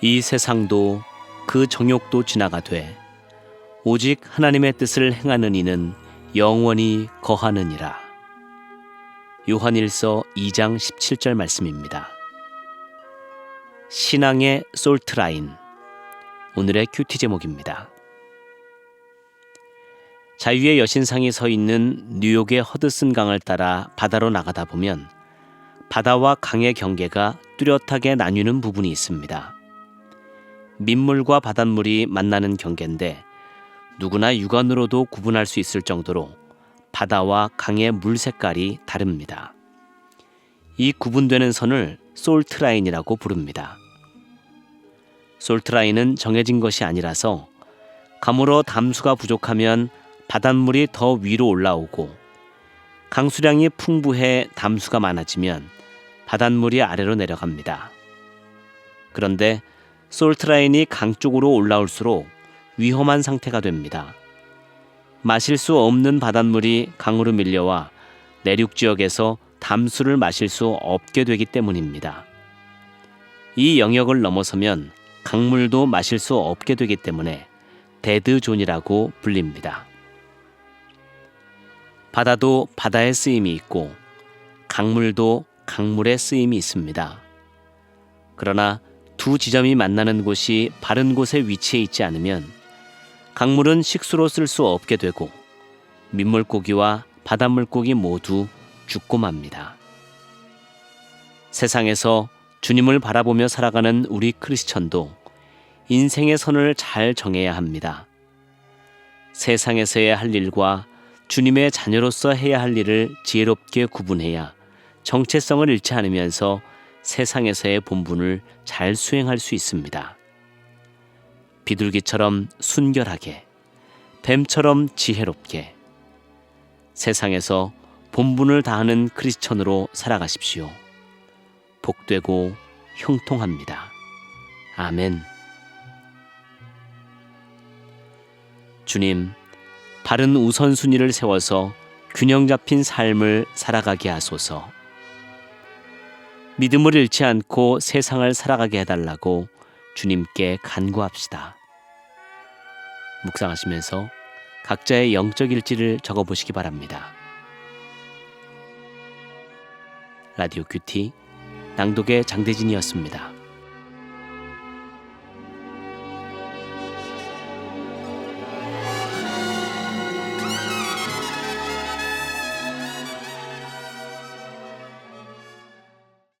이 세상도 그 정욕도 지나가되 오직 하나님의 뜻을 행하는 이는 영원히 거하느니라. 요한일서 2장 17절 말씀입니다. 신앙의 솔트라인 오늘의 큐티 제목입니다. 자유의 여신상이 서 있는 뉴욕의 허드슨 강을 따라 바다로 나가다 보면 바다와 강의 경계가 뚜렷하게 나뉘는 부분이 있습니다. 민물과 바닷물이 만나는 경계인데 누구나 육안으로도 구분할 수 있을 정도로 바다와 강의 물 색깔이 다릅니다. 이 구분되는 선을 솔트라인이라고 부릅니다. 솔트라인은 정해진 것이 아니라서 가물어 담수가 부족하면 바닷물이 더 위로 올라오고 강수량이 풍부해 담수가 많아지면 바닷물이 아래로 내려갑니다. 그런데 솔트라인이 강 쪽으로 올라올수록 위험한 상태가 됩니다. 마실 수 없는 바닷물이 강으로 밀려와 내륙 지역에서 담수를 마실 수 없게 되기 때문입니다. 이 영역을 넘어서면 강물도 마실 수 없게 되기 때문에 데드존이라고 불립니다. 바다도 바다의 쓰임이 있고 강물도 강물의 쓰임이 있습니다. 그러나 두 지점이 만나는 곳이 바른 곳에 위치해 있지 않으면 강물은 식수로 쓸 수 없게 되고 민물고기와 바닷물고기 모두 죽고 맙니다. 세상에서 주님을 바라보며 살아가는 우리 크리스천도 인생의 선을 잘 정해야 합니다. 세상에서의 할 일과 주님의 자녀로서 해야 할 일을 지혜롭게 구분해야 정체성을 잃지 않으면서 세상에서의 본분을 잘 수행할 수 있습니다. 비둘기처럼 순결하게, 뱀처럼 지혜롭게, 세상에서 본분을 다하는 크리스천으로 살아가십시오. 복되고 형통합니다. 아멘. 주님, 바른 우선순위를 세워서 균형 잡힌 삶을 살아가게 하소서. 믿음을 잃지 않고 세상을 살아가게 해달라고 주님께 간구합시다. 묵상하시면서 각자의 영적 일지를 적어보시기 바랍니다. 라디오 큐티 낭독의 장대진이었습니다.